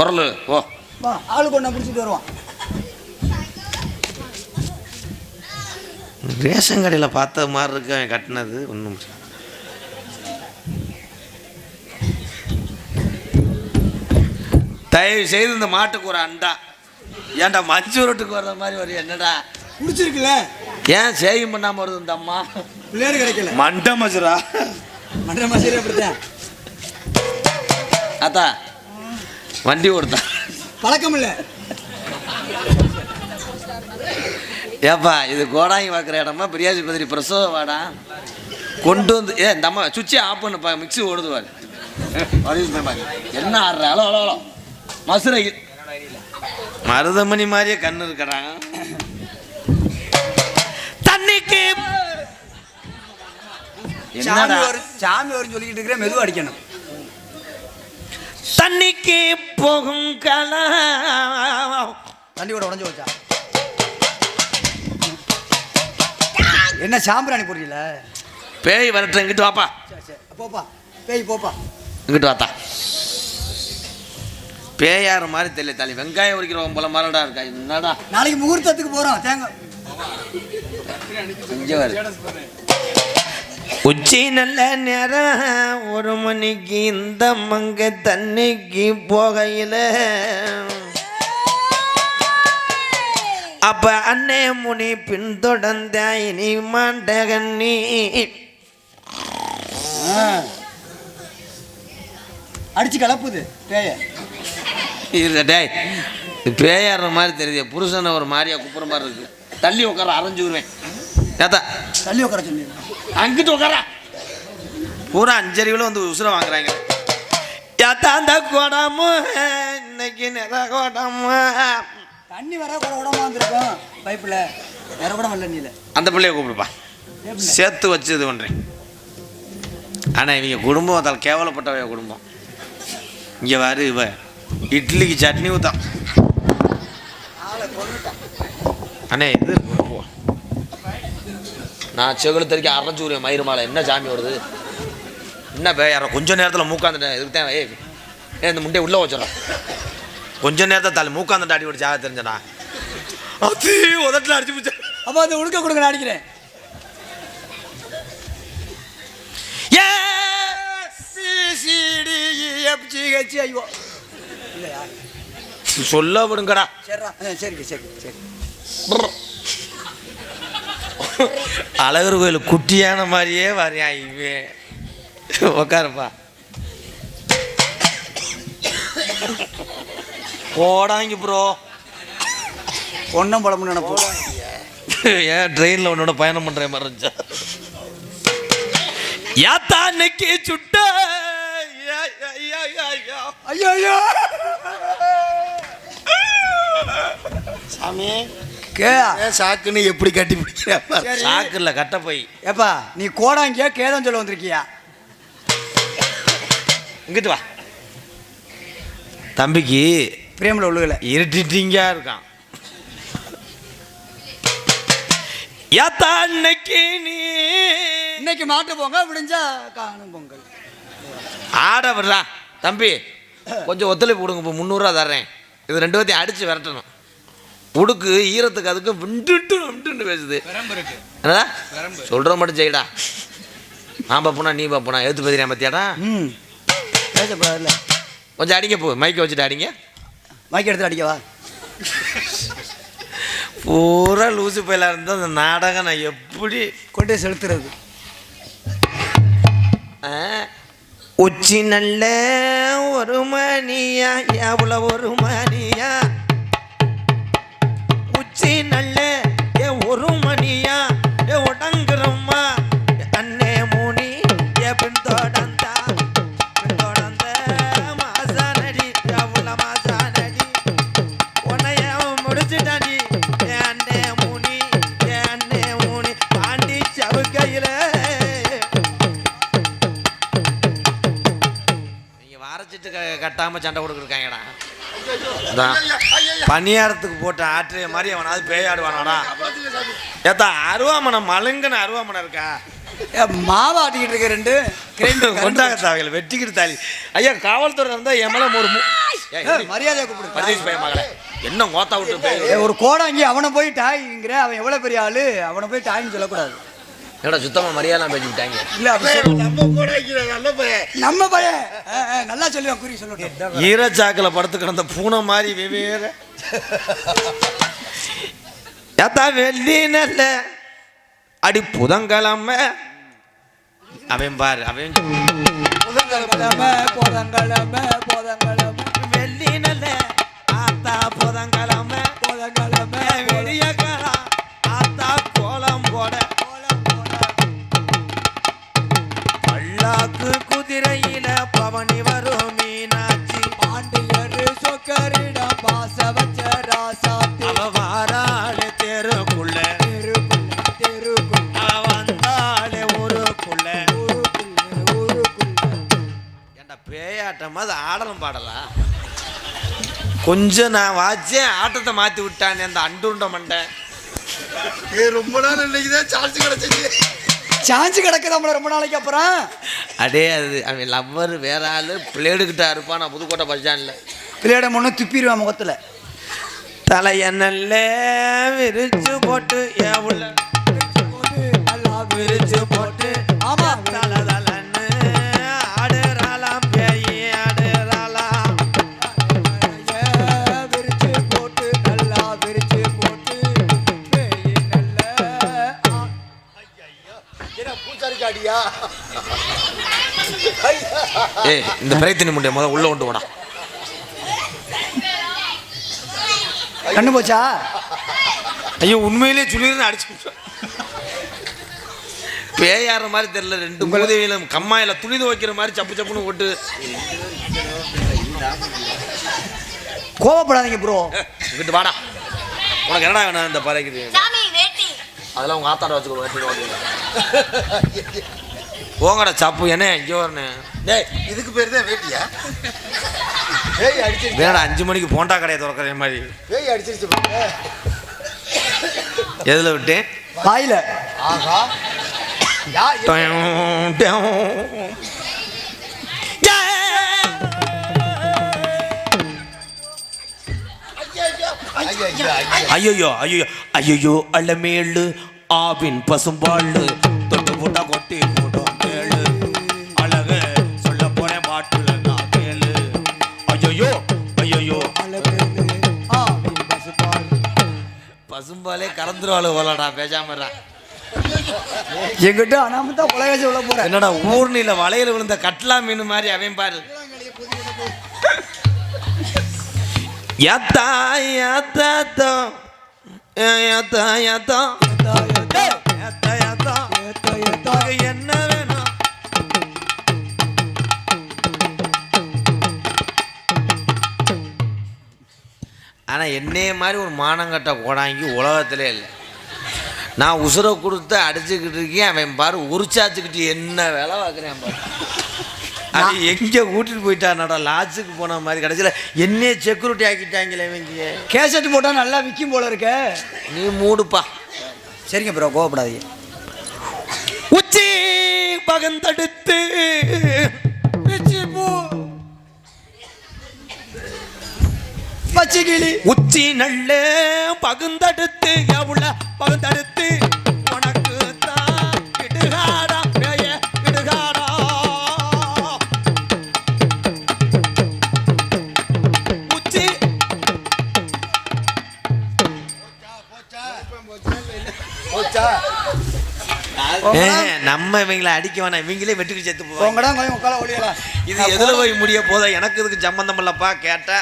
உரலு ஓ வா ஆளுக்கு ஒன்றா பிடிச்சிட்டு வருவான் ரேஷன் கடையில் பார்த்த மாதிரி இருக்கு அவன் கட்டினது. ஒன்றும் தயவு செய்து இந்த மாட்டுக்கு ஒரு அண்டா. ஏன்டா மஞ்சு ரோட்டுக்கு வர்ற மாதிரி வரும் என்னடா? பிடிச்சிருக்குல்ல? ஏன் சேவிங் பண்ணாமல் வருது இந்த அம்மா? பிள்ளையார் கிடைக்கல. மண்ட மசுரா மண்டல மாசேரி அப்படித்தான். அத்தா வண்டி ஓடுதா? பழக்கம் இல்லை ஏப்பா இது கோடாங்கி பார்க்குற இடமா? பிரியாஜி பதிரி பிரசவ வாடா. கொண்டு வந்து ஏ இந்த அம்மா சுவிட்சை ஆஃப் பண்ணுப்பா மிக்ஸி ஓடுது பாரு. வரீஸ் மேம் பாரு. என்ன ஆடுற? ஹலோ ஹலோ ஹலோ மசுரை மருதமணி மாதிரியே கண்ணு இருக்கிறான் தண்ணிக்கு. சாமி என்னடா? வரும் சாமி வரும் சொல்லிக்கிட்டு இருக்கிறேன் மெதுவாக அடிக்கணும். தண்ணிக்கு போகும் கலாம். தண்டி கூட உடஞ்சு வச்சா என்ன சாம்பிராணி போடுறீல? பேய் வரட்டும் இங்கிட்டு வாப்பா. போப்பா. பேய் போப்பா. இங்கிட்டு வாத்தா. பேயார் மாதிரி தெரியல தள்ளி வெங்காயம் உரிக்கிறவன் போல மரடா இருக்கா. என்னடா? நாளைக்கு முகூர்த்தத்துக்கு போகிறோம் தேங்காய். இங்க வரு. உச்சி நல்ல நேரம் ஒரு மணிக்கு இந்த மங்க தண்ணிக்கு போகையில. அப்ப அண்ணே முனி பின்தொடர்ந்த இனி மாண்டகண்ணி அடிச்சு கலப்புது பேய. டேய் பேயாடுற மாதிரி தெரியுது. புருஷனை ஒரு மாதிரியா குப்புற மாதிரி இருக்கு. தள்ளி உட்கார அரைஞ்சு விடுவேன். தள்ளி உட்கார சொல்லிடுறேன் அங்கிட்டு உட்காரா பூரா அஞ்சறிவில் வந்து உசுரை வாங்குறாங்க. ஏத்தா அந்த குடமும் இன்னைக்கு நிற குடமும் தண்ணி வர கூட உடம்பா வந்திருக்கோம் பைப்பில். வேற கூட வரல நீல. அந்த பிள்ளைய கூப்பிடுப்பா. சேர்த்து வச்சு இது பண்ணுறேன் ஆனால் இவங்க குடும்பம் அதில் கேவலப்பட்டவைய குடும்பம். இங்கே வாரு இவ. இட்லிக்கு சட்னி ஊத்தான் அண்ணே இது. நான் செகுளத்தறிக்கை அரைஞ்சு விடுவேன் மயிறு மாலை. என்ன சாமி வருது என்ன பேயார கொஞ்ச நேரத்தில் மூக்காந்துட்டேன். இதுக்கு தான் ஏய் ஏய் இந்த முட்டையை உள்ளே வச்சிடறேன் கொஞ்ச நேரத்தை தள்ளி மூக்காந்துட்டு அடி விட்டு ஜாக தெரிஞ்சடா அது உதட்டில் அடிச்சு பிடிச்சேன் அப்போ அந்த உடுக்க கொடுங்க நான் அடிக்கிறேன். ஏ ஐயோ சொல்ல விடுங்கடா. சரிடா சரிங்க சரி. சரி அழகர் கோயில் குட்டியான மாதிரியே வரையான் இவன் உக்காருப்பா. போடாங்க ப்ரோ ஒன்றும் பழம்னு நினைப்போம் ஏன் ட்ரெயினில் உன்னோட பயணம் பண்ணுற மாதிரி இருந்துச்சா? யாத்தா அன்னைக்கு சுட்ட ஐயோ. சாமி. கே ஏன் சாக்குன்னு எப்படி கட்டி பிடிக்கிறப்ப. சாக்கு இல்லை கட்ட போய். ஏப்பா நீ கோடாங்கியா கேதம் சொல்ல வந்திருக்கியா? இங்கிட்டு வா. தம்பிக்கு பிரேமில் உள்ளுகல இருட்டிட்டிங்கா இருக்கான். யாத்தா அன்னைக்கு நீ இன்னைக்கு மாட்டு போங்க விடிஞ்சா காணும் பொங்கல். ஆட விடுறா. தம்பி கொஞ்சம் ஒத்துழைப்பு கொடுங்க இப்போ முந்நூறுரூவா தர்றேன். இது ரெண்டு பேர்த்தையும் அடித்து விரட்டணும். உடுக்கு ஈரத்துக்கு அதுக்கு விண்டுட்டு விண்டுன்னு பேசுது. என்னடா? சொல்கிற மட்டும் செய்யடா. நான் பாப்போனா நீ பாப்போனா எழுத்து பதிரியா பத்தியாடா ம். பேசப்படாதுல்ல கொஞ்சம் அடிங்க போ மைக்கை வச்சுட்டு அடிங்க. மைக் எடுத்து அடிக்கவா பூரா லூசு பயிலாக இருந்தால் அந்த நாடகம் நான் எப்படி கொண்டு செலுத்துறது? ஆ, உச்சி நல்ல ஒரு மணியா எவ்வளோ ஒரு மணியா? கொடுக்குறாங்கடா பணியாரத்துக்கு போட்ட ஆற்றைய மாதிரி அவனாவது பேயாடுவானாடா. ஏத்தா அருவாமனை மலுங்கன அருவாமனை இருக்கா? ஏ, மாவு ஆட்டிக்கிட்டு இருக்க ரெண்டு. கொண்டாங்க தாவையில் வெட்டிக்கிட்டு தாலி. ஐயா காவல்துறை இருந்தால் என் மேலே ஒரு மரியாதையா கூப்பிடு பரதேசி பையன் மகளே. என்ன கோத்தா விட்டு ஒரு கோடாங்கி அவனை போய் டாய்ங்கிற அவன் எவ்வளவு பெரிய ஆளு? அவனை போய் டாய்னு சொல்லக்கூடாது. என்னடா சுத்தமா மரியாதை பேசி விட்டாங்க இல்ல. நம்ம கூட வைக்கிற நல்ல பையன். நம்ம பையன். நல்லா சொல்லுவான் குறி சொல்லட்டும். ஈரச்சாக்கில் படுத்து கிடந்த பூனை மாதிரி வெவ்வேறு. ஏத்தா வெள்ளி நல்ல அடி புதன்கிழமை. அவன் பாரு அவன் புதன்கிழமை புதன்கிழமை புதன்கிழமை. வெள்ளி நல்ல ஆத்தா புதன்கிழமை புதன்கிழமை விடிய கொஞ்சம் நான் வாச்சேன் ஆட்டத்தை மாத்தி விட்டானே அந்த அண்டுண்ட மண்டை. ஏ ரொம்ப நாள் இன்னைக்குதான் சான்ஸ் கிடைச்சிச்சு. சாஞ்சு கிடக்குது நம்மள ரொம்ப நாளைக்கு அப்புறம்? அடே அது அவன் லவ்வர் வேற ஆளு பிளேடுக்கிட்டா இருப்பான் நான் புதுக்கோட்டை பஸ் ஸ்டாண்டில் பிள்ளையோட முன்ன துப்பிடுவான் முகத்துல. தலைய நல்ல விரிச்சு போட்டு நல்லா விரிச்சு போட்டு. ஏய் இந்த பிரயத்தினி முண்டைய முத உள்ள கொண்டு போடா கண்ணு போச்சா? ஐயோ உண்மையிலே சுளிர்னு அடிச்சு. பேயாற மாதிரி தெரியல ரெண்டு உதவியிலும் கம்மாயில துணி துவைக்கிற மாதிரி சப்பு சப்புன்னு போட்டு. கோவப்படாதீங்க ப்ரோ இங்கிட்டு வாடா. உனக்கு என்னடா வேணும் இந்த பறைக்கு சாமி வேட்டி. அதெல்லாம் உங்க ஆத்தாட வச்சுக்கோ வெட்டி. போங்கடா சப்பு என்ன இங்கே வரணும் டேய் இதுக்கு பேர் தான் வேட்டியா? பேய் அடிச்சிருச்சு. வேணடா அஞ்சு மணிக்கு போண்டா கடையை திறக்கிற மாதிரி. பேய் அடிச்சிருச்சு பாருங்க. எதில் விட்டேன் வாயில. ஆஹா! ஐயா ஐயா ஐயோ ஐயோ ஐயோ அள்ளமேளு ஆவின் பசும்பாடு பசும்பாலே கறந்துருவாள் போலடா பேசாமறா எங்கிட்ட அனாமத்தா உலகாச்சு உள்ள போறேன் என்னடா ஊர்னில வளையல் விழுந்த கட்லா மீன் மாதிரி அவன் பாரு. யாத்தா யாத்தா யாத்தா யாத்தா யாத்தா. யாத்தா ஆனா என்னைய மாதிரி ஒரு மானங்கட்ட கோடாங்கி உலகத்திலே இல்லை. நான் உசுரை கொடுத்து அடிச்சுக்கிட்டு இருக்கேன் அவன் பாரு உரிச்சாச்சுக்கிட்டு என்ன வேலை பார்க்குறேன் பாரு. அது எங்கே கூட்டிட்டு போயிட்டானடா லாட்ஜுக்கு போன மாதிரி கடைசியில் என்னையே செக்யூரிட்டி ஆக்கிட்டாங்களே இவங்க. கேசட் போட்டா நல்லா விக்கும் போல இருக்க. நீ மூடுப்பா. சரிங்க ப்ரோ கோவப்படாதீங்க. உச்சி பகந்தடுத்து கிளி உச்சி நல்ல பகுந்தடுத்து எவ்வள பகுந்தடுத்து. உனக்கு தான் இடுகாடா பேய இடுகாடா. உச்சி. நம்ம இவங்களை அடிக்க வேணாம். இவங்களே வெட்டுக்கு செத்து போவாங்க. இது எதுல போய் முடிய போதா? எனக்கு இதுக்கு சம்பந்தம் இல்லப்பா? கேட்டா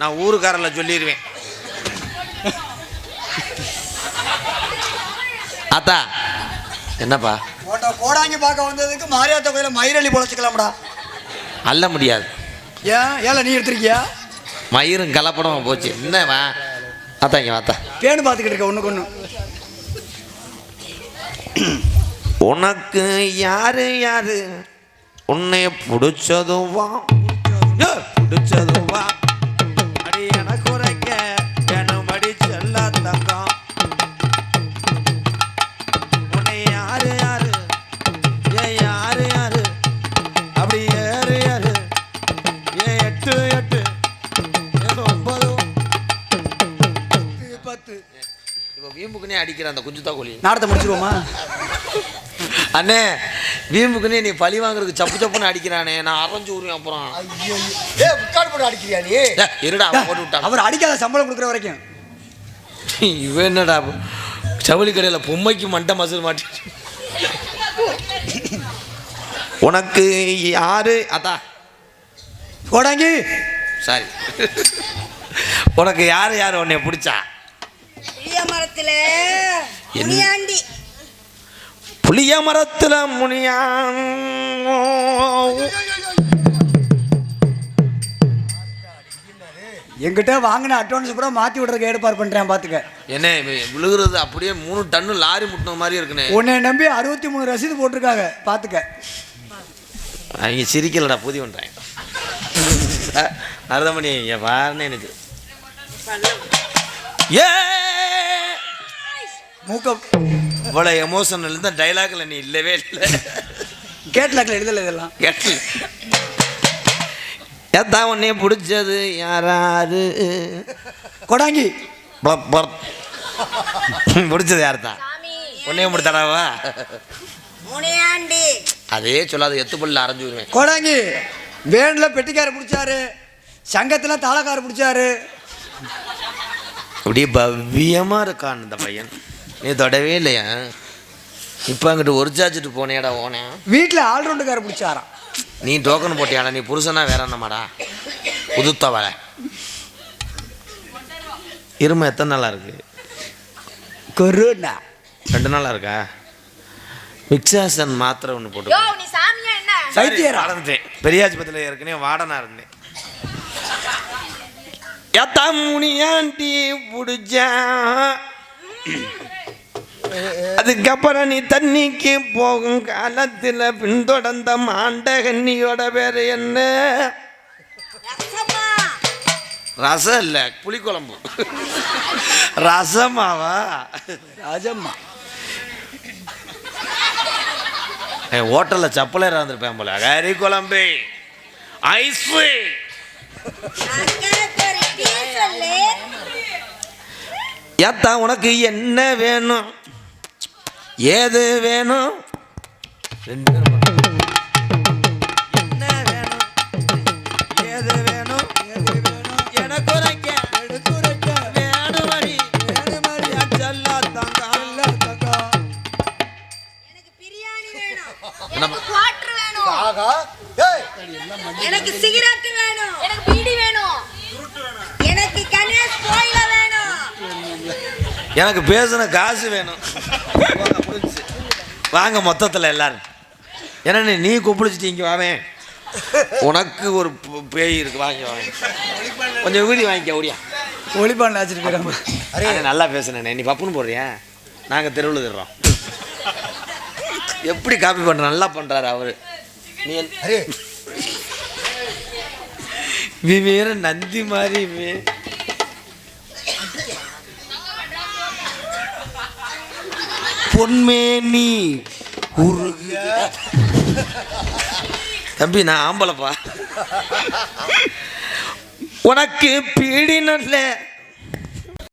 நான் ஊருக்காரல சொல்லிடுவேன் அத்தா என்னப்பா? கோடாங்கி பார்க்க வந்ததுக்கு மாரியாத்த கோயில மயிரளி பொழைச்சிக்கலாம்டா. அள்ள முடியாது. ஏன்? ஏல நீ எடுத்திருக்கியா? மயிரும் கலப்படமா போச்சு. என்னவா அத்தா இங்க வாத்தா பேனு பார்த்துக்கிட்டு இருக்க ஒண்ணுக்கு ஒண்ணு. உனக்கு யாரு யாரு? உன்னை பிடிச்சதுவா பிடிச்சதுவா அடிக்கிற அந்த குஞ்சுத்தா கோழி. நாடத்தை முடிச்சிருவோமா அண்ணே வீம்புக்குனே நீ பழி வாங்குறதுக்கு சப்பு சப்புன்னு அடிக்கிறானே நான் அரைஞ்சு ஊருவேன் அப்புறம். ஐயோ ஏ முக்காடு போட்டு அடிக்கிறியா நீ? இருடா அவன் போட்டு விட்டான். அவர் அடிக்காத சம்பளம் கொடுக்குற வரைக்கும். இவன் என்னடா சவுளி கடையில் பொம்மைக்கு மண்டை மசில் மாட்டி உனக்கு யாரு? அதா. கோடாங்கி சாரி. உனக்கு யார் யார் உன்னை பிடிச்சா? மரத்துல முனியாண்டி. புளிய மரத்துல முனியா எங்கிட்ட வாங்கின அட்வான்ஸ் கூட மாற்றி விடுறதுக்கு ஏற்பாடு பண்ணுறேன் பார்த்துக்க என்ன விழுகிறது அப்படியே மூணு டன்னு லாரி முட்டின மாதிரி இருக்குண்ணே. உன்னை நம்பி அறுபத்தி மூணு ரசீது போட்டிருக்காங்க பார்த்துக்க அவங்க சிரிக்கலடா புதி பண்ணுறேன் அறுதமணி என் பாருன்னு எனக்கு. ஏ! மூக்க இவ்வளோ எமோஷனல் இருந்த டைலாக்ல நீ இல்லவே இல்லை. கேட்லாக்கில் எழுதல இதெல்லாம். கேட்டு ஏத்தா உன்னைய பிடிச்சது யாராரு? கொடாங்கி. பிடிச்சது யார்தான் சாமி. உன்னைய முடித்தாடாவா முனியாண்டி. அதே சொல்லாத எத்து பல்ல அரைஞ்சு விடுவேன். கோடாங்கி. வேனில் பெட்டிக்கார பிடிச்சாரு. சங்கத்தில் தாளக்கார பிடிச்சாரு. அப்படியே பவ்யமாக இருக்கான் இந்த பையன். நீ தொடவே இல்லையா? இப்போ அங்கிட்டு ஒரிச்சாச்சுட்டு போனேடா ஓனேன் வீட்டில் ஆல்ரவுண்டுக்கார பிடிச்சாராம். நீ டோக்கன் போட்டியாடா நீ புருஷனா வேற என்னமாடா? புதுத்தவள இருமை எத்தனை நாளா இருக்கு? கொரோனா. ரெண்டு நாளா இருக்கா? மிக்சாசன் மாத்திரை ஒன்று போட்டு யோ நீ சாமியா என்ன? சைத்தியரா? மறந்துட்டேன் பெரியாஜ்பத்தில் ஏற்கனவே வாடனா இருந்தேன். எத்தா முனியாண்டி பிடிச்சா. அதுக்கப்புறம் நீ தண்ணிக்கு போகும் காலத்தில் பின்தொடர்ந்த மாண்டகன்னியோட பேர் என்ன? ரசமா? ரசம் இல்லை புளிக்குழம்பு. ரசமாவா? ராஜம்மா. ஹோட்டலில் சப்பலே இருந்திருப்பேன் போல. கறி குழம்பு ஐஸ் ஏத்தா உனக்கு என்ன வேணும்? ஏது வேணும்? ரெண்டு பேரும். என்ன வேணும்? ஏது வேணும்? எனக்கு உரைக்க. வேணுமடி. என் செல்லத்தங்கம். எனக்கு பிரியாணி வேணும். எனக்கு குவாட்டர் வேணும். ஆகா. ஏய். எனக்கு சிகரெட் வேணும். எனக்கு பீடி வேணும் எனக்கு கணேஷ் கோயில வேணும் எனக்கு பேசின காசு வேணும். வாங்க மொத்தத்தில் எல்லாரும். என்ன நீ கூப்பிடிச்சிட்டு இங்கே வாவேன் உனக்கு ஒரு பேய் இருக்கு வாங்கி வாங்க. கொஞ்சம் வீதி வாங்கிக்க ஓடியா. ஒளிப்பாண்டில் வச்சிருக்கிறோம் அரே நல்லா பேசுனேனே நீ பப்புன்னு போடுறியா? நாங்கள் தெருவில் தர்றோம் எப்படி காப்பி பண்ணுற நல்லா பண்ணுறாரு அவரு. நீ அரே நீ வேற நந்தி மாதிரி பொன்மேனி உருகு தம்பி நான் ஆம்பளப்பா. உனக்கு பீடி நல்ல